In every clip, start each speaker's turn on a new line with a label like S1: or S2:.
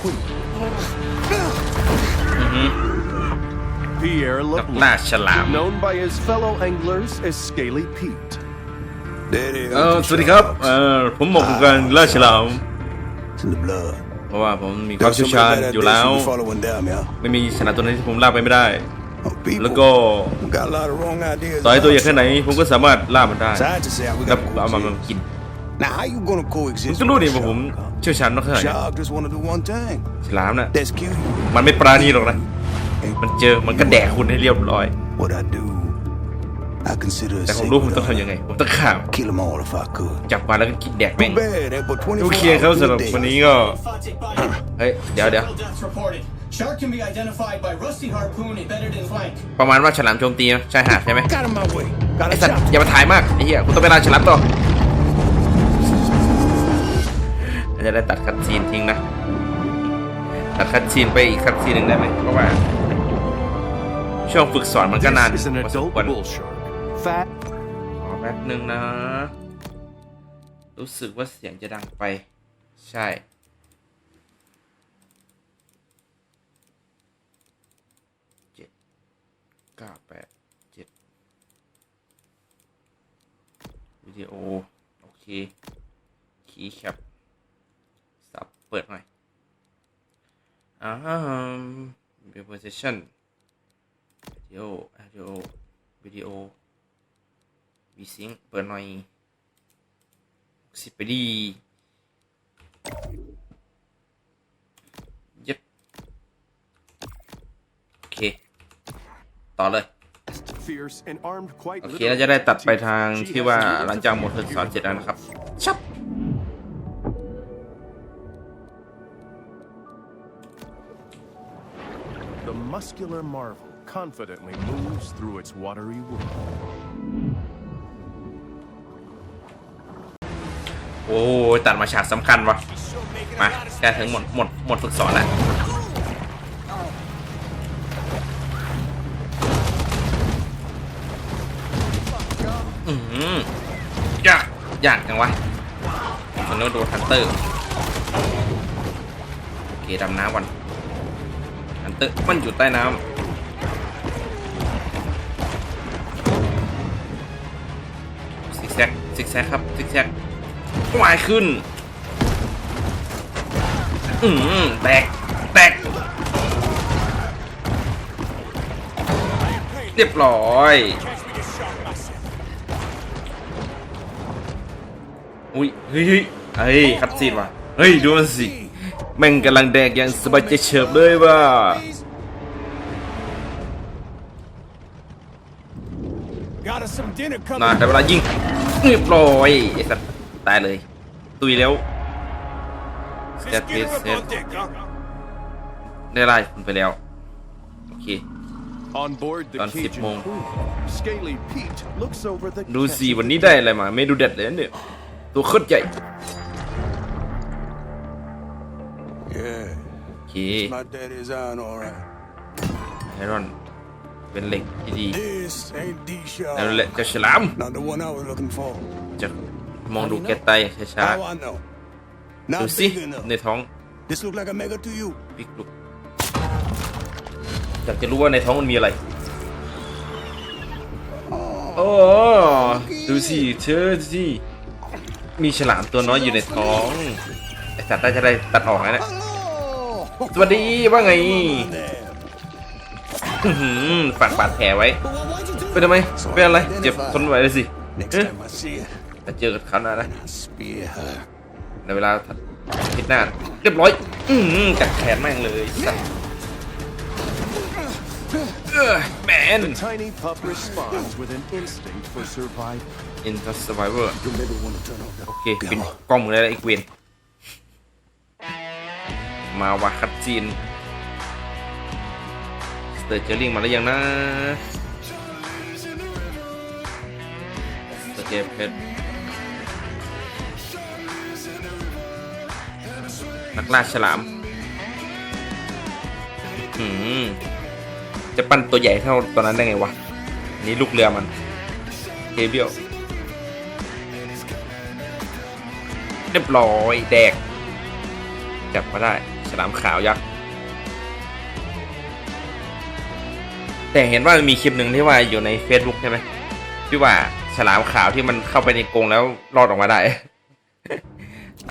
S1: queen.
S2: อือฮึ
S1: Pierre
S2: นักล่า
S1: LeBlanc,
S2: ฉลาม
S1: known by his fellow anglers as Scaly Pete.
S2: เออ สวัสดีครับ เออผมเหมาะกับการล่าฉลาม
S3: It's in the blood.
S2: เพราะว่าผมมีความเชี่ยวชาญอยู่แล้ว
S3: following down, yeah.
S2: ไม่มีฉลามตัวไหนที่ผมล่าไปไม่ได้
S3: Oh, people
S2: แล้วก็
S3: got a lot of wrong ideas.
S2: ต่อให้ตัวใหญ่แค่ไหน ผมก็สามารถล่ามันได้
S3: Scientists say we
S2: แล้ว
S3: gotta
S2: เอามามัน
S3: coexist.
S2: กิน
S3: Now, how you gonna
S2: ผม
S3: coexist?
S2: ก็รู้
S3: with
S2: ดิ
S3: a
S2: ว่าผม
S3: shark, huh?
S2: เชี่ยวชาญมากแค่ไหน
S3: Shark just wanna do one thing.
S2: ฉลามน่ะ
S3: That's kill you.
S2: มันไม่ปราณีหรอกนะ มันเจอมันก็แดกคุณให้เรียบร้อย
S3: What I do, I consider a
S2: แต่ผมรู้ผม
S3: sacred
S2: ต้องทำยังไง ผมต้องข่าว
S3: honor. Kill them all if I could.
S2: จับมาแล้วก็กินแดกแม่ง
S3: Too bad, eh? But
S2: โอ
S3: 24
S2: เคครับ
S3: hours
S2: สำหรับ
S3: a day.
S2: วันนี้ก็เฮ้ย เดี๋ยวเดี๋ยว
S4: Deaths reported. Shark can be identified by rusty harpoon embedded in flank.
S2: ประมาณว่าฉลามโจมตีนะชายหาดใช่ไหม
S3: Got in my way. Got
S2: ไอ
S3: a
S2: สัตว์
S3: shot.
S2: อย่ามาถ่ายมากไอ้เหี้ยคุณต้องไปล่าฉลามต่อ จะได้ตัดคัดซีนทิ้งนะ ตัดคัดซีนไปอีกคัดซีนหนึ่งได้ไหมเพราะว่า ช่วงฝึกสอนมันก็นาน
S1: This is an
S2: พอสม
S1: adult
S2: ควร
S1: bull shark. Fat
S2: ขอแป๊บหนึ่งนะ รู้สึกว่าเสียงจะดังไป ใช่เจ็ดเก้าแปดเจ็ดวิดีโอ โอเค คีย์แคปสับ เปิดหน่อยอ่าวิดีโอ position วิดีโอวิดีโอวิดีโอวีซิงเปิดหน่อยสิบไปดียึดโอเค ต่อเลย
S1: fierce and armed quite
S2: โอเค
S1: literally
S2: เราจะได้ตัดไปทาง
S1: She
S2: ที่
S1: has
S2: ว่า
S1: years
S2: หลังจาก
S1: of
S2: หมดฝึกสอนเสร็จแล้วนะครับชับ
S1: muscular marvel confidently moves through its watery world.
S2: โอ้ยตัดมาฉากสำคัญวะมาใกล้ถึงหมดหมดหมดฝึกสอนแล้วอืมยากยากจังวะมันต้องโดนฮันเตอร์โอเคดำน้ำก่อน เอมันอยู่ใต้น้ำซิกแซกซิกแซกครับซิกแซกวายขึ้น อืมแตก แตก เรียบร้อยอุ้ย เฮ้ยเฮ้ยเฮ้ยคัดซีนว่ะ เฮ้ย ดูมันสิ แม่งกำลังแดกอย่างสบายใจเฉิบเลยว่ะ น่า
S3: coming.
S2: แต่เวลายิงเรียบร้อยไอ้สัตว์ตายเลยตุยแล้วเซต
S3: Let's
S2: เซ
S3: get
S2: ต
S3: her
S2: เซ
S3: up
S2: ต
S3: on deck, huh?
S2: ได้ไล่คุณไปแล้ว โอเค
S1: On board the
S2: ตอน10
S1: Cajun
S2: โมง
S1: Queen, Scaly Pete looks over the
S2: ดูสิ
S1: catch
S2: วันนี้ได้อะไรมาเมนูเด็ดเลยนะเนี่ย ตัวโคตรใหญ่
S3: Yeah.
S2: โอเค
S3: My daddy's iron, all right.
S2: ไอรอน เป็นเหล็กที่ดี
S3: This ain't D
S2: นั่นแหละ
S3: shark.
S2: เจ้าฉลาม
S3: Not the one I was looking for.
S2: จะมองดูแกไตช้า
S3: How I know?
S2: ๆดู
S3: Not
S2: สิ
S3: big enough.
S2: ในท้อง
S3: This look like a mega to you.
S2: พลิกลุกอยากจะรู้ว่าในท้องมันมีอะไรโอ้ดูสิเธอดูสิมีฉลามตัวน้อยอยู่ในท้องไอสัตว์น่าจะได้ตัดออกแล้วนะ
S3: Hello.
S2: สวัสดีว่าไง ฝากบาดแผลไว้เป็นทำไมเป็นอะไร เจ็บทนไหวเลยสิ
S3: Next
S2: เอ๊ะ
S3: time I see her,
S2: แต่เจอกับเขาหนานะ
S3: I spear her.
S2: ในเวลาอาทิตย์หน้า เรียบร้อย อือหือกัดแขนแม่งเลยสัตว์เอ้อแมน
S1: The tiny pup responds with an instinct for survival.
S2: Into Survivor
S3: You maybe want to turn off that
S2: โอเคปิดกล้องมือได้แล้วอีกเวนมาวะคัดจีนสเตอร์เจอริงมาแล้วยังนะสเตอร์เพชรนักล่าฉลามหืมจะปั้นตัวใหญ่เท่าตอนนั้นได้ไงวะ นี่ลูกเรือมันเกเบียวเรียบร้อยแดก จับมาได้ ฉลามขาวยักษ์ แต่เห็นว่ามีคลิปหนึ่งที่ว่าอยู่ใน Facebook ใช่ไหมที่ว่าฉลามขาวที่มันเข้าไปในกรงแล้วรอดออกมาได้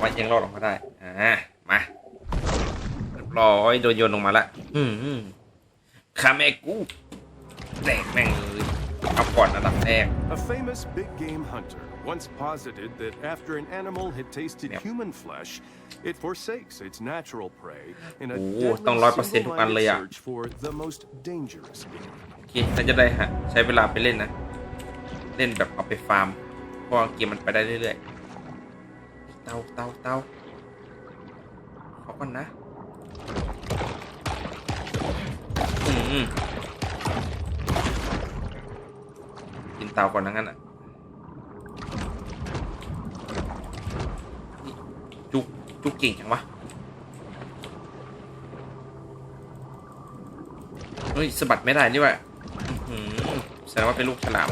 S2: ว่ายังรอดออกมาได้ อ่า มาเรียบร้อยโดนโยนลงมาละอืมคาเมกูแตกแม่งเลยเอาก่อนอันดับแรก
S1: A famous big game hunter once posited that after an animal had tasted
S2: Yep.
S1: human flesh, it forsakes its natural prey in a
S2: โอ้
S1: deadly
S2: ต้อง100%ทุกอันเลย
S1: single-minded
S2: อะ
S1: search for the most dangerous game.
S2: โอเคน่าจะได้ฮะ ใช้เวลาไปเล่นนะ เล่นแบบเอาไปฟาร์ม เพราะว่าเกมมันไปได้เรื่อยๆ เตาเตาเตาขอก่อนนะ อืมอืมกินเตาก่อนนะงั้นอ่ะ จุกจุกเก่งจังวะเฮ้ยสะบัดไม่ได้นี่ว่าอื้อหือแสดงว่าเป็นลูกฉลาม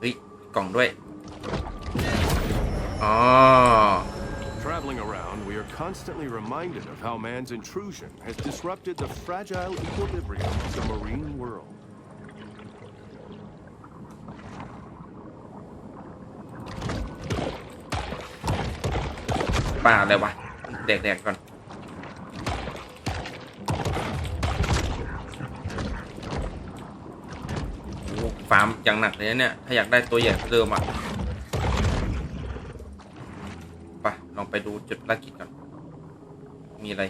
S2: เฮ้ยกล่องด้วยอ๋อ
S1: Traveling around, we are constantly reminded of how man's intrusion has disrupted the fragile equilibrium of the marine world.
S2: ปลาอะไรวะแดกๆก่อนฟาร์มอย่างหนักเลยนะเนี่ย ถ้าอยากได้ตัวใหญ่เดิมอะไปลองไปดูจุดภากิจก่อน มีอะไร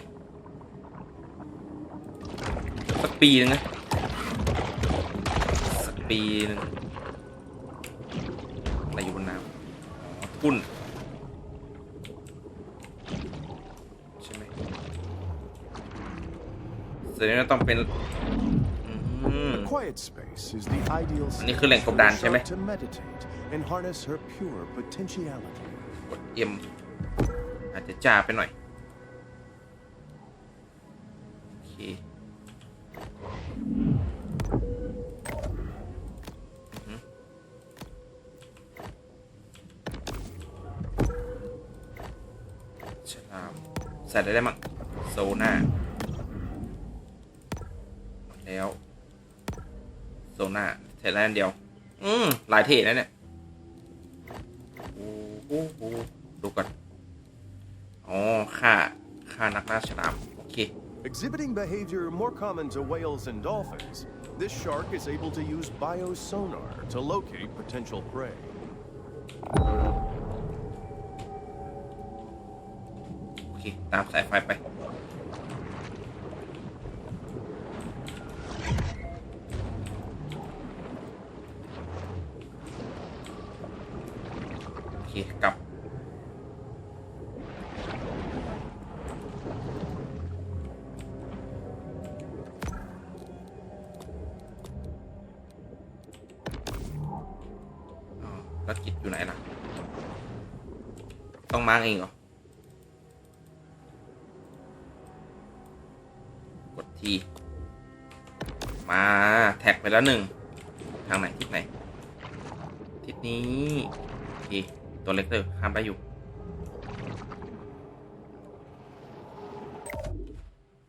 S2: สักปีหนึงนะสักปีหนึงอะไรอยู่บนน้ำอ๋อทุ่น ใช่ไหมแสดงว่าต้องเป็นอืม
S1: A quiet space is the ideal
S2: อันนี้คือแหล่ง
S1: space
S2: กบ
S1: for
S2: ดาน
S1: the
S2: ใช่ไหม
S1: shark to meditate and harness her pure potentiality.
S2: กดเอ็มอาจจะจ้าไปหน่อย โอเคอือหือฉลามใส่ได้ได้มั้งโซน่าหมด แล้ว โซน่าใส่ได้อันเดียว อืมหลายเทนะเนี่ย โอ้โหโอ้โหดูก่อน อ๋อ ค่า ค่านักล่าฉลาม โอเค
S1: Exhibiting behavior more common to whales and dolphins, this shark is able to use biosonar to locate potential prey.
S2: โอเค ตามสายไฟไป มาร์กเองเหรอ กดที มาแท็กไปแล้วหนึ่ง ทางไหน ทิศไหน ทิศนี้โอเคตัวเล็กเลยข้ามได้อยู่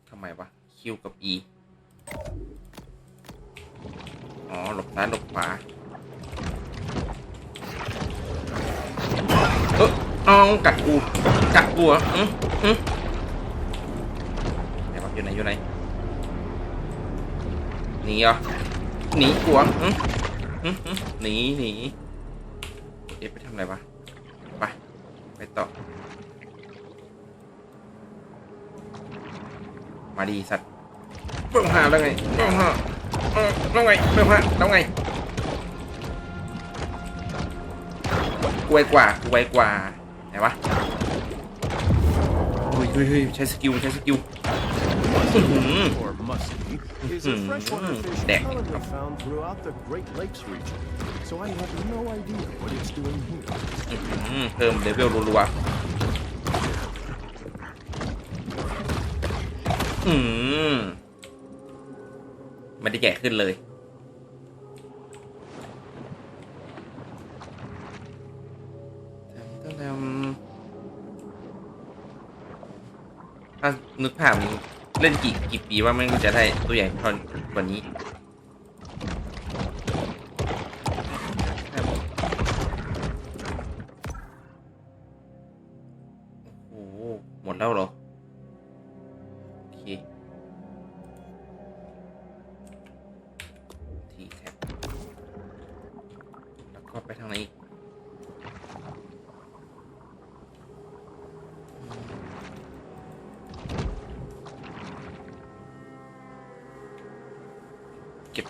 S2: ทำไมวะ คิวกับ E อ๋อ หลบซ้ายหลบขวา อเอากัดกูกัดกูเหรออืมอืมไหนวะอยู่ไหนอยู่ไหนหนีเหรอหนีกูเหรออืมอืมอืมหนีหนีเอ๊ะไปทำอะไรวะไปไปต่อมาดีสัตว์เบิ่งหาแล้วไงเบิ่งหาเออแล้วไงเบิ่งหาแล้วไงกวยกว่ากวยกว่า ไหนวะเฮ้ยเฮ้ยเฮ้ยใช้สกิลใช้สกิล Mhm.
S1: Or musky is a freshwater
S2: Mhm.
S1: fish
S2: Dang.
S1: commonly found throughout the Great Lakes region, so I have no idea what it's doing here.
S2: อื้อหือเพิ่มเลเวลรัวๆอืมไม่ได้แก่ขึ้นเลย นึกภาพมันเล่นกี่กี่ปีว่ามันก็จะได้ตัวใหญ่เท่ากว่านี้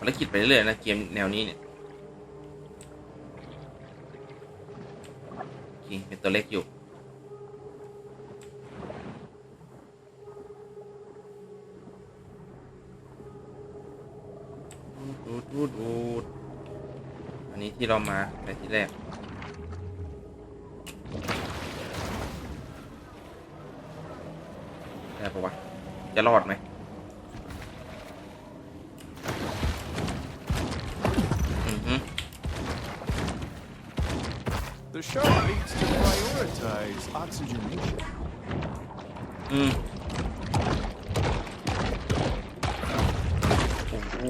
S2: ารกิจไปเรื่อยๆนะเกมแนวนี้เนี่ยโอเคเป็นตัวเล็กอยู่ ดูดูดูอันนี้ที่เรามาในที่แรกได้ปะวะ จะรอดไหม
S1: prioritize oxygenation.
S2: อืมโอ้โ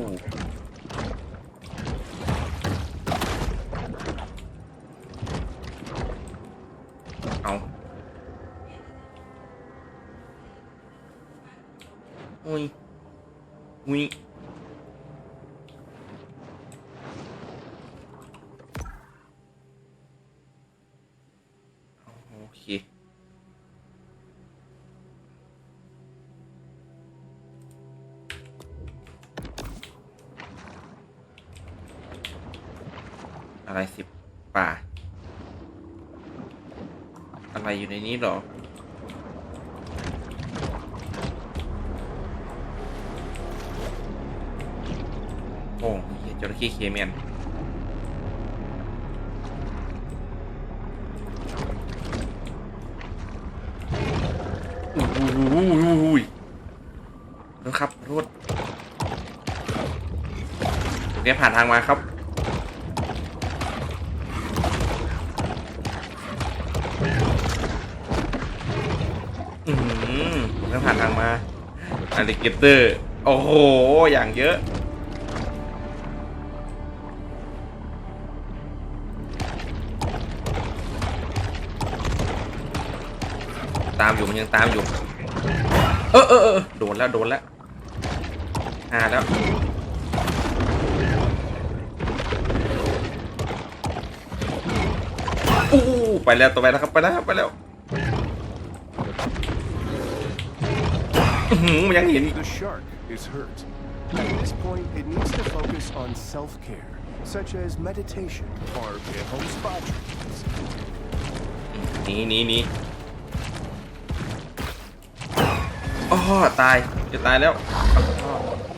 S2: อะไรสิบป่า อะไรอยู่ในนี้หรอ โอ้เหี้ยจระเข้เคเมียนอุ้ยอู้ยรถครับรถเดี๋ยวผ่านทางมาครับ อ l ลิเกเตอร์ โอ้โห อย่างเยอะ ตามอยู่มันยังตามอยู่ เออเออเออโดนแล้ว โดนแล้วหาแล้วอู้ไปแล้วตัวไปแล้วครับ ไปแล้ว ไปแล้ว มันยังเห็นอีก
S1: The shark is hurt. At this point, it needs to focus on self-care, such as meditation or at-home spa treatments.
S2: หนีหนีหนีอ๋อตาย จะตายแล้ว โ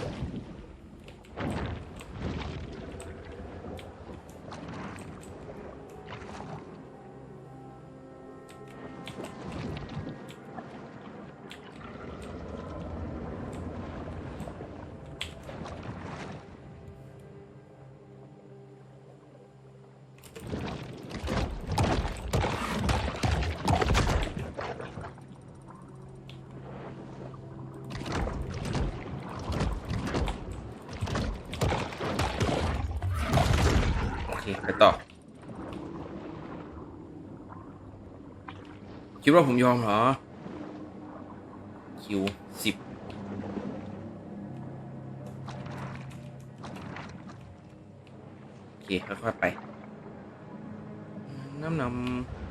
S2: เคไปต่อ คิดว่าผมยอมเหรอ คิวสิบโอเค ค่อยๆไป น้ำนำ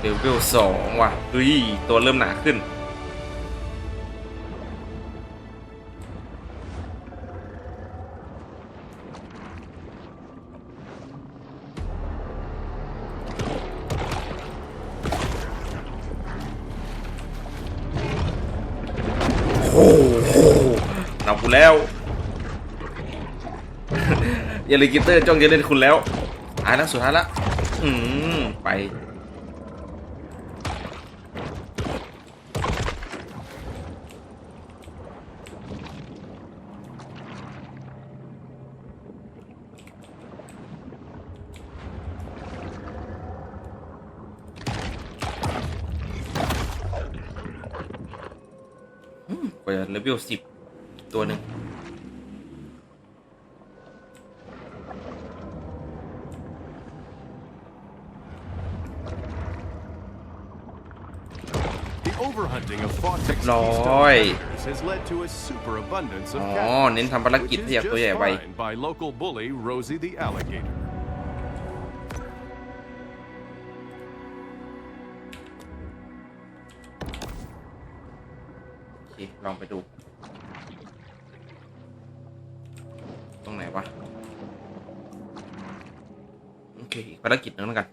S2: เลเวลสองว่ะเฮ้ยตัวเริ่มหนาขึ้น โอ้โหนำคุณแล้วยาลิกิเตอร์จ้องจะเล่นคุณแล้วอ่าแล้วสุดท้ายละ อืม ไป ว่าจะเลเวลสิบตัวหนึ่ง
S1: The overhunting of Fawtex
S2: Rồi.
S1: keystone predators has led to a superabundance of
S2: อ๋อ เน้น
S1: cat
S2: ทำภารกิจ
S1: which
S2: ที่
S1: is
S2: อยากตัว
S1: just
S2: ใหญ่ไว ลองไปดู ตรงไหนวะ โอเค อีกภารกิจหนึงแล้วกัน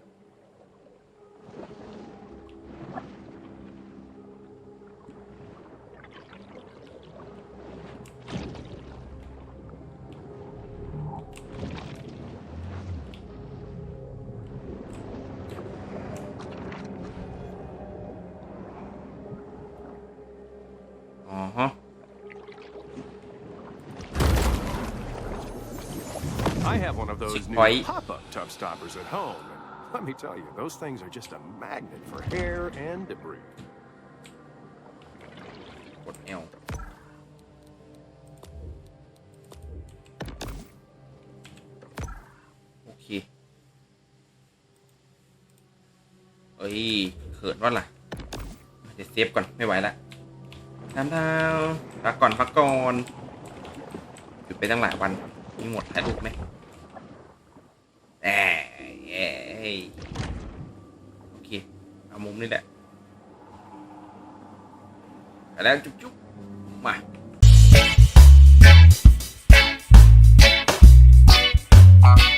S1: have one of those
S2: Sick
S1: new
S2: bite.
S1: pop-up tub stoppers at home. And let me tell you, those things are just a magnet for hair and debris.
S2: กด L โอเคเอ้ยเขินว่าล่ะเดี๋ยวเซฟก่อนไม่ไหวละทำทาวพักก่อนพักก่อนหยุดไปตั้งหลายวันมีหมดถ่ายรูปไหม โอเค เอามุมนี่แหละแล้วจุ๊บมาอะ